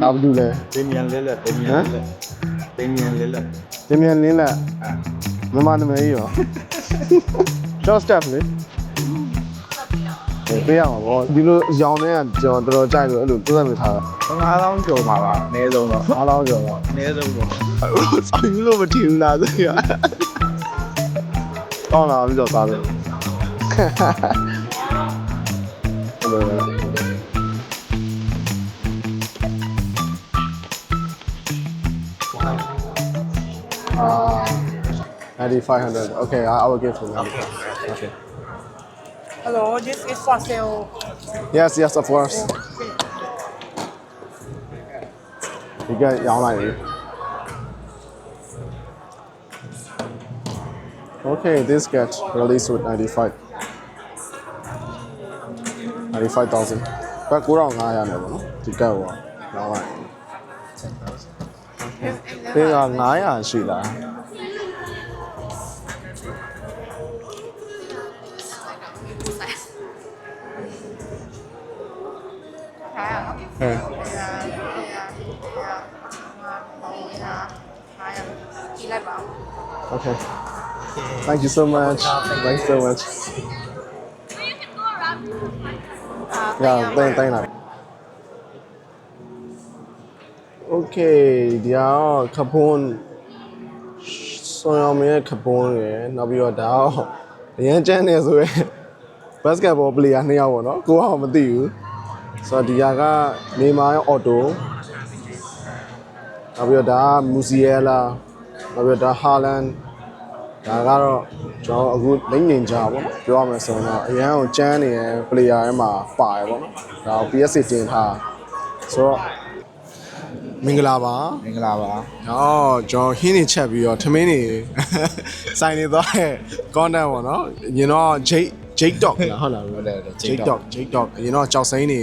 ဒါဘာလို့လဲတင်းမြန်လေးလက်တင်းမြန်လေးလက်တင်းမြန်လေးလက်တင်မြန်လင်းလက်အာမမနာမည်ကြီးရော short step လေအေးပေးရမှာပေါ့ဒီလိုရောင်နေတဲ့ကျွန်တော်တော်တော်ကြိုက်လို့အဲ့လိုသုံးသပ်မိထားတာ9000ကျော်ပါပါအနည်းဆုံးတော့အားလုံးကြော်ပါအနည်းဆုံးတော့ဆောင်းလို့မထင်ဘူးလားဆိုရတောင်းလာပြီးတော့သားလို့ဟုတ်တယ် အာ9500 okay I, I will give to you okay Hello, this is for sale. yes yes of course ဒီကရောင်းလိုက်ပြီ Okay, this get released with 95 95,000. ဘက်9500နဲ့ပေါ့နော်ဒီကက်ပေါ့ရောင်း လိုက်ဒီက900ရှိလား ဟဲ့ Okay. Thank you so much. Thanks so much. Yeah, thank thank you. Okay, ဒီကတော့ခပွန်ဆွန်အောင်မြဲခပွန်ရယ်နောက်ပြီးတော့ဒါတော့အရင်ကျန်းနေဆိုရယ် basketball player နှစ်ယောက်ပေါ့နော်ကိုကတော့မသိဘူးဆိုတော့ဒီဟာကနေမာရောအော်တိုနောက်ပြီးတော့ဒါကမူစီယဲလာနောက်ပြီးတော့ဒါဟာလန်ဒါကတော့ကျွန်တော်အခုလိမ့်ငင်ကြပါပေါ့နော်ပြောရမယ်ဆိုရင်တော့အရန်ကိုကျန်းနေတဲ့ player ထဲမှာပါတယ်ပေါ့နော်ဒါကို PSC တင်ထားဆိုတော့ မင်္ဂလာပါမင်္ဂလာပါ။အော်ကျွန်တော်ဟင်းနေချက်ပြီးတော့ထမင်းနေ စိုင်နေသွားတဲ့ content ပေါ့နော်။ညီတော့ Jake Jake Dog လားဟုတ်လားဟုတ်တယ်ဟုတ်တယ် Jake Dog Jake Dog ညီတော့ကြောက်စိမ့်နေ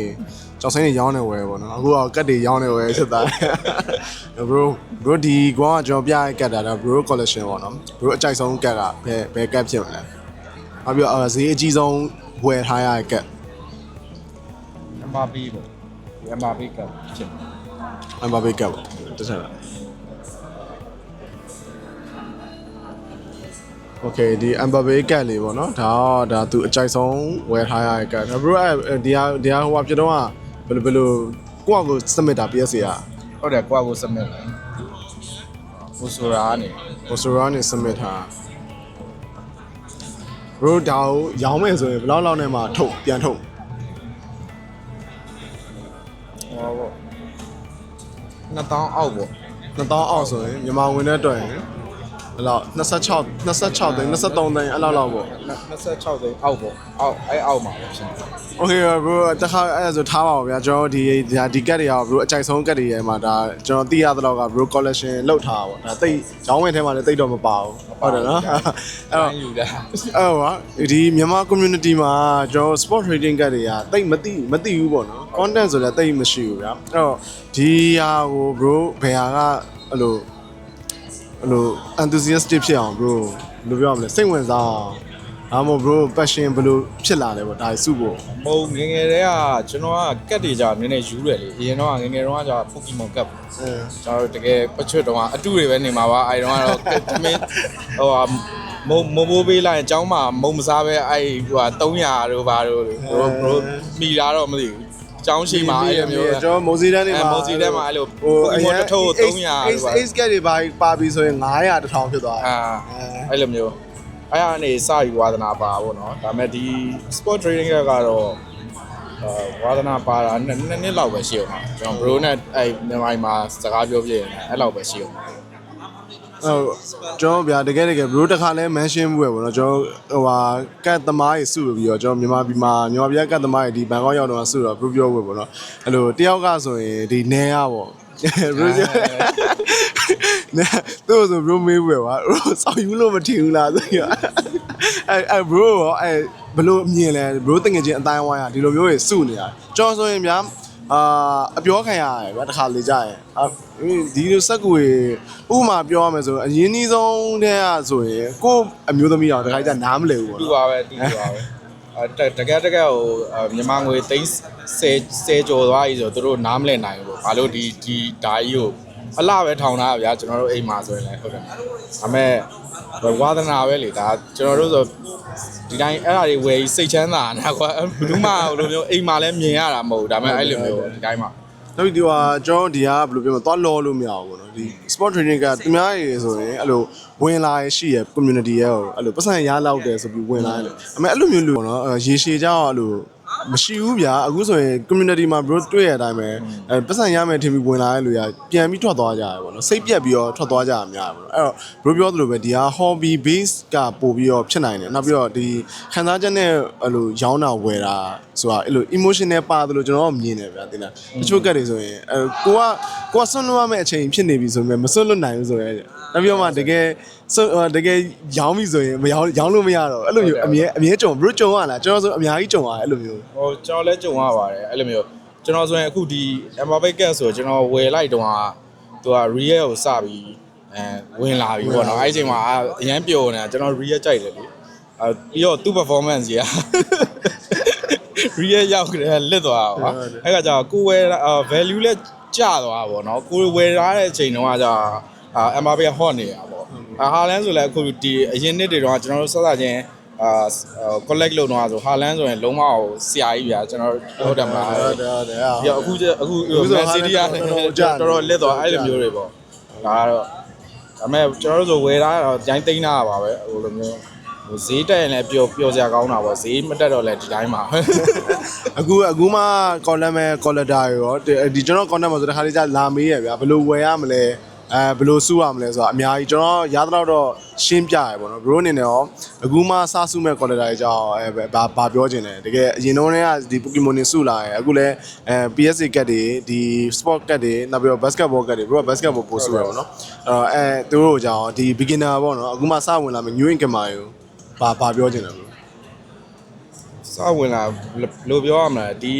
ကြောက်စိမ့်နေရောင်းနေဝယ်ပေါ့နော်။အခုတော့ကတ်တွေရောင်းနေဝယ်ဖြစ်သွားတယ်။ bro bro ဒီကွာကျွန်တော်ပြရတဲ့ကတ်တာတော့ bro collection ပေါ့နော်။ bro အကြိုက်ဆုံးကတ်ကဘယ်ဘယ်ကတ်ဖြစ်မလဲ။နောက်ပြီးတော့အဲဈေးအကြီးဆုံးဝယ်ထားရတဲ့ကတ် MRP ပေါ့ MRP ကဖြစ် အမဘေကတ်ပေါ့တခြားလား Okay ဒီ Mbappe ကတ်လေးပေါ့နော်ဒါတော့ဒါသူအကြိုက်ဆုံးဝယ်ထားရတဲ့ကတ်ဒါ bro အဲဒီဟာဒီဟာဟိုဟာဖြစ်တော့ကဘယ်လိုဘယ်လိုကိုယ့်အကိုစမစ်တာ PSA อ่ะဟုတ်တယ်ကွာကိုစမစ်တယ်ဘူဆိုရာနေ Bosora နဲ့စမစ်ထား bro ဒါကိုရောင်းမယ်ဆိုရင်ဘယ်လောက်လောက်နဲ့မှထုတ်ပြန်ထုတ် 2000အောက်ပေါ့2000အောက်ဆိုရင်မြန်မာဝင်တဲ့အတွက်ရင် အဲ့လောက်26 26သိန်း23သိန်းအဲ့လောက်လောက်ပေါ့26သိန်းအောက်ပေါ့အောက်အဲ့အောက်မှာပဲဖြစ်နေတယ် Okay bro တခါအဲ့ဒါဆိုထားပါဦးဗျာကျွန်တော်ဒီဒီကတ်တွေရော bro အကြိုက်ဆုံးကတ်တွေရဲ့မှာဒါကျွန်တော်သိရသလောက်က bro collection လောက်ထားပါပေါ့ဒါသိရောင်းဝယ်ထဲမှာလည်းသိတော့မပါဘူးဟုတ်တယ်နော်အဲ့တော့ယူတာအဲ့ဟောဒီမြန်မာ community မှာကျွန်တော် sport trading ကတ်တွေကသိမသိမသိဘူးပေါ့နော် content ဆိုလည်းသိမရှိဘူးဗျာအဲ့တော့ဒီဟာကို bro ဘယ်ဟာကအဲ့လို အဲ့လို enthusiastic ဖြစ်အောင် bro ဘယ်လိုပြောရမလဲစိတ်ဝင်စားအောင်ဒါမှမဟုတ် bro passion ဘယ်လိုဖြစ်လာလဲပေါ့ဒါစုဖို့ မဟုတ်ငယ်ငယ်တည်းကကျွန်တော်ကကတ်တွေကြာနည်းနည်းယူတယ်လေအရင်တော့ငယ်ငယ်တော့ကကြာပိုကီမွန်ကတ် အဲ ကျွန်တော်တို့တကယ်ပချွတ်တော့အတူတွေပဲနေမှာပါအဲတော့ကတော့တမင်းဟိုဟာမုံမမိုးပေးလိုက်ရင်အเจ้าမှာမုံမစားပဲအဲဟိုဟာ300တို့ဘာတို့ဘရိုဘရိုမိတာတော့မသိဘူး ကျောင်းရှိမှာအဲ့လိုမျိုးကျွန်တော်မိုစီတန်းတွေမှာမိုစီတန်းမှာအဲ့လိုဟိုအရင်တစ်ထုပ်300လို့ပါ Ace Gate တွေပါပါပြီဆိုရင်900 1000ဖြစ်သွားတယ်အဲ့လိုမျိုးအဲ့ဒါနေစယူဝါသနာပါပေါ့နော်ဒါပေမဲ့ဒီ sport trading ကတော့အာဝါသနာပါတာနှစ်နှစ်လောက်ပဲရှိအောင်ပါကျွန်တော် bro နဲ့အဲ့မြန်မာမှာစကားပြောပြရင်အဲ့လောက်ပဲရှိအောင် ဟုတ်ကျွန်တော်ဗျာတကယ်တကယ် bro တစ်ခါလဲ mention မှုပဲပေါ့နော်ကျွန်တော်ဟိုဟာကတ်သမားကြီးစုပြီးတော့ကျွန်တော်မြန်မာပြည်မှာမြန်မာပြည်ကတ်သမားကြီးဒီဘန်ကောက်ရောက်တော့စုတော့ bro ပြောဖို့ပေါ့နော်အဲ့လိုတယောက်ကဆိုရင်ဒီနဲရပေါ့ bro နဲသူ့ဆို bro မေးဘူးပဲကွာ bro စောင်းယူလို့မထင်ဘူးလားဆိုရအဲ့အဲ့ bro ရောအဲ့ဘလို့အမြင်လဲ bro တငယ်ချင်းအတိုင်းဝိုင်းอ่ะဒီလိုမျိုးတွေစုနေတာကျွန်တော်ဆိုရင်ဗျာ အာအပြောခံရတယ်ဗျာတစ်ခါလေကြာရင်အာဒီလိုစက်ကူတွေဥပမာပြောရမယ်ဆိုအရင်နီးဆုံးတည်းကဆိုရင်ကို့အမျိုးသမီးအောင်တစ်ခါကြာနားမလည်ဘူးပေါ့တူနော်ပါပဲတူပါပဲအဲတတကယ်တကယ်ဟိုအဲမြန်မာငွေသိန်း10 10ကျော်သွားပြီဆိုတော့သူတို့နားမလည်နိုင်ဘူးဘာလို့ဒီဒီဓာကြီးကို အလှပဲထောင်တာဗျာကျွန်တော်တို့အိမ်မှာဆိုရင်လည်းဟုတ်တယ်ဒါပေမဲ့ဝါသနာပဲလေဒါကျွန်တော်တို့ဆိုဒီတိုင်းအဲ့ဒါတွေဝယ်ပြီးစိတ်ချမ်းသာနေတာကွာဘယ်သူမှဟိုလိုမျိုးအိမ်မှာလည်းမြင်ရတာမဟုတ်ဘူးဒါပေမဲ့အဲ့လိုမျိုးဒီတိုင်းမှာနောက်ပြီးဒီဟာကျွန်တော်ဒီဟာဘယ်လိုပြောမလဲသွားလောလို့မရဘူးပေါ့နော်ဒီ sport training ကသူများရေဆိုရင်အဲ့လိုဝင်လာရရှိရ community ရဲ့အဲ့လိုပတ်စံရလောက်တယ်ဆိုပြီးဝင်လာတယ်အမေအဲ့လိုမျိုးလူပေါ့နော်ရေရှည်ကြောက်အဲ့လို မရှိဘူးဗျာအခုဆိုရင် community မှာ bro တွေ့ရတဲ့အတိုင်းပဲအဲပတ်စံရမယ်ထင်ပြီးဝင်လာတဲ့လူကပြန်ပြီးထွက်သွားကြတယ်ပေါ့နော်စိတ်ပြက်ပြီးတော့ထွက်သွားကြတာများတယ်ပေါ့နော်အဲ့တော့ bro ပြောသလိုပဲဒီဟာ hobby base ကပို့ပြီးတော့ဖြစ်နိုင်တယ်နောက်ပြီးတော့ဒီခံစားချက်နဲ့အဲ့လိုရောင်းတာဝယ်တာဆိုတာအဲ့လို emotional ပါတယ်လို့ကျွန်တော်ကမြင်တယ်ဗျာတင်လားတချို့ကတ်တွေဆိုရင်အဲကိုကကိုကဆွန့်လွတ်ရမယ့်အချိန်ဖြစ်နေပြီဆိုပေမဲ့မဆွန့်လွတ်နိုင်ဘူးဆိုရင် နောက်ပြီးတော့မှတကယ်ဆွန့်တကယ်ရောင်းပြီဆိုရင်မရောင်းရောင်းလို့မရတော့အဲ့လိုမျိုးအမြဲအမြဲကြုံ bro ကြုံရလားကျွန်တော်ဆိုအများကြီးကြုံရတယ်အဲ့လိုမျိုးဟိုကျွန်တော်လည်းကြုံရပါတယ်အဲ့လိုမျိုးကျွန်တော်ဆိုရင်အခုဒီ Mbappe Cat ဆိုကျွန်တော်ဝယ်လိုက်တော့သူက Real ကိုစပြီးအဲဝင်လာပြီပေါ့နော်အဲ့ဒီအချိန်မှာအရန်ပျော်နေတာကျွန်တော် Real ကြိုက်တယ်လေအဲပြီးတော့သူ့ performance ကြီးอ่ะ Real ရောက်ကြတယ်လစ်သွားတာပါအဲ့ကကြာကိုဝယ် value လဲကျသွားတာပေါ့နော်ကိုဝယ်ထားတဲ့အချိန်တုန်းကကြာ အာ Mbappe က hot နေတာပေါ့အာဟာလန်ဆိုလည်းအခုဒီအရင်နှစ်တွေတုန်းကကျွန်တော်တို့စစချင်းအာ collect လုပ်တော့ဆိုဟာလန်ဆိုရင်လုံးဝဟိုဆရာကြီးဗျာကျွန်တော်ဟုတ်တယ်မလားဟုတ်တယ်ဟုတ်တယ်ပြီးတော့အခုကျအခုအခုဆိုမက်ဆီဒီကတော်တော်တော်ကြာတော်လက်သွားအဲ့လိုမျိုးတွေပေါ့ဒါကတော့ဒါပေမဲ့ကျွန်တော်တို့ဆိုဝယ်ထားတော့ဂျိုင်းသိမ်းတာပါပဲဟိုလိုမျိုးဟိုဈေးတက်ရင်လည်းပျော်ပျော်စရာကောင်းတာပေါ့ဈေးမတက်တော့လည်းဒီတိုင်းပါအခုအခုမှ column မဲ့ collector ရောဒီကျွန်တော် content မှာဆိုတခါလေးကြာလာမေးရဗျာဘယ်လိုဝယ်ရမလဲ အဲဘယ်လိုစုရမလဲဆိုတာအများကြီးကျွန်တော်ရသလောက်တော့ရှင်းပြရပေါ့နော်ဘရိုအနေနဲ့ရောအခုမှစစုမဲ့ collector တွေကြောင့်အဲဘာဘာပြောချင်လဲတကယ်အရင်တော့ကဒီ Pokemon တွေစုလာရအခုလည်းအဲ PSA ကတ်တွေဒီ sport ကတ်တွေနောက်ပြီးတော့ basketball ကတ်တွေဘရိုက basketball ပို့စုရပေါ့နော်အဲအဲသူတို့ကြောင့်ဒီ beginner ပေါ့နော်အခုမှစဝင်လာမယ် new income ရောဘာဘာပြောချင်လဲဘရိုစဝင်လာဘယ်လိုပြောရမလဲဒီ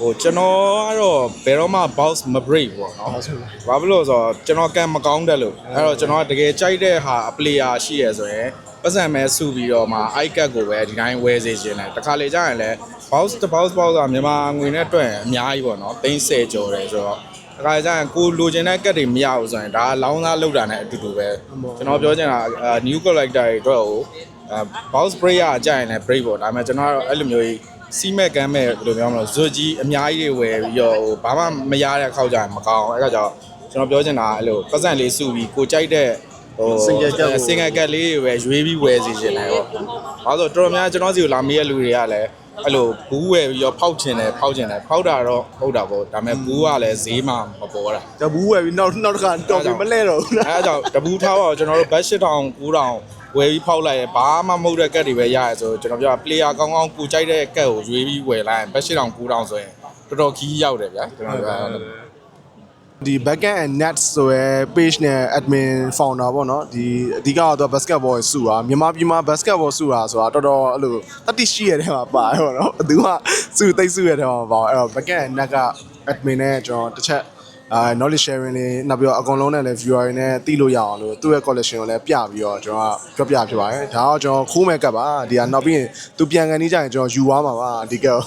ဟိုကျွန်တော်ကတော့ဘယ်တော့မှ bounce မ break ပေါ့နော်ဘာဖြစ်လို့ဆိုတော့ကျွန်တော်ကံမကောင်းတဲ့လို့အဲ့တော့ကျွန်တော်ကတကယ်ကြိုက်တဲ့ဟာ player ရှိရဆိုရင်ပတ်စံမဲစုပြီးတော့မှ icon ကိုပဲဒီတိုင်းဝယ်စေခြင်းတယ်တခါလေကြာရင်လည်း bounce တစ် bounce bounce ကမြန်မာငွေနဲ့တွက်ရင်အများကြီးပေါ့နော်30ကျော်တယ်ဆိုတော့တခါလေကြာရင်ကိုလိုချင်တဲ့ကတ်တွေမရဘူးဆိုရင်ဒါကလောင်းသားလောက်တာနဲ့အတူတူပဲကျွန်တော်ပြောချင်တာအာ new collector တွေအတွက်ကိုအဲ bounce break ရအကြရင်လည်း break ပေါ့ဒါပေမဲ့ကျွန်တော်ကတော့အဲ့လိုမျိုးကြီး စီးမဲ့ကမ်းမဲ့ဘယ်လိုပြောမလဲဇွတ်ကြီးအများကြီးတွေဝယ်ပြီးတော့ဟိုဘာမှမရတဲ့ခောက်ကြရင်မကောင်းအဲ့ကကြောင့်ကျွန်တော်ပြောချင်တာအဲ့လိုပတ်စံလေးစုပြီးကိုကြိုက်တဲ့ဟို Single cut ကို single cut လေးတွေပဲရွေးပြီးဝယ်စီချင်တယ်ပေါ့ဘာလို့ဆိုတော့တော်တော်များကျွန်တော်စီကိုလာမေးရလူတွေကလည်းအဲ့လိုဘူးဝယ်ပြီးတော့ဖောက်ချင်တယ်ဖောက်ချင်တယ်ဖောက်တာတော့ဟုတ်တာပေါ့ဒါပေမဲ့ဘူးကလည်းဈေးမှမပေါ်တာ တဘူးဝယ်ပြီးနောက်နောက်တစ်ခါတော်ပြီမလဲတော့ဘူးလား အဲအကြောင်းတပူးထားပါတော့ကျွန်တော်တို့ဘတ်ရှစ်တောင်9000 ဝယ်ပြီးဖောက်လိုက်ရင်ဘာမှမဟုတ်တဲ့ကက်တွေပဲရရဲဆိုကျွန်တော်ပြော player ကောင်းကောင်းကိုကြိုက်တဲ့ကက်ကိုရွေးပြီးဝယ်လိုက်ရင်ဘတ်ရှစ်တောင်9000ဆိုရင်တော်တော်ခီးရောက်တယ်ဗျာကျွန်တော်ပြောဒီ backend and net ဆိုရယ် page နဲ့ admin founder ပေါ့နော်ဒီအဓိကတော့ basketball စုတာမြန်မာပြည်မှာ basketball စုတာဆိုတာတော်တော်အဲ့လိုတတိရှိရတဲ့မှာပါတယ်ပေါ့နော်သူကစုသိပ်စုရတဲ့မှာပါအဲ့တော့ backend and net က admin နဲ့ကျွန်တော်တစ်ချက် အာ knowledge sharing လေးနောက်ပြီးတော့အကုန်လုံးနဲ့လည်း viewer တွေနဲ့သိလို့ရအောင်လို့သူ့ရဲ့ collection ကိုလည်းပြပြီးတော့ကျွန်တော်ကပြောပြဖြစ်ပါတယ်ဒါတော့ကျွန်တော်ခိုးမဲ့ကပ်ပါဒီကနောက်ပြီးရင်သူပြန်ကန်နေကြရင်ကျွန်တော်ယူသွားမှာပါဒီကပ်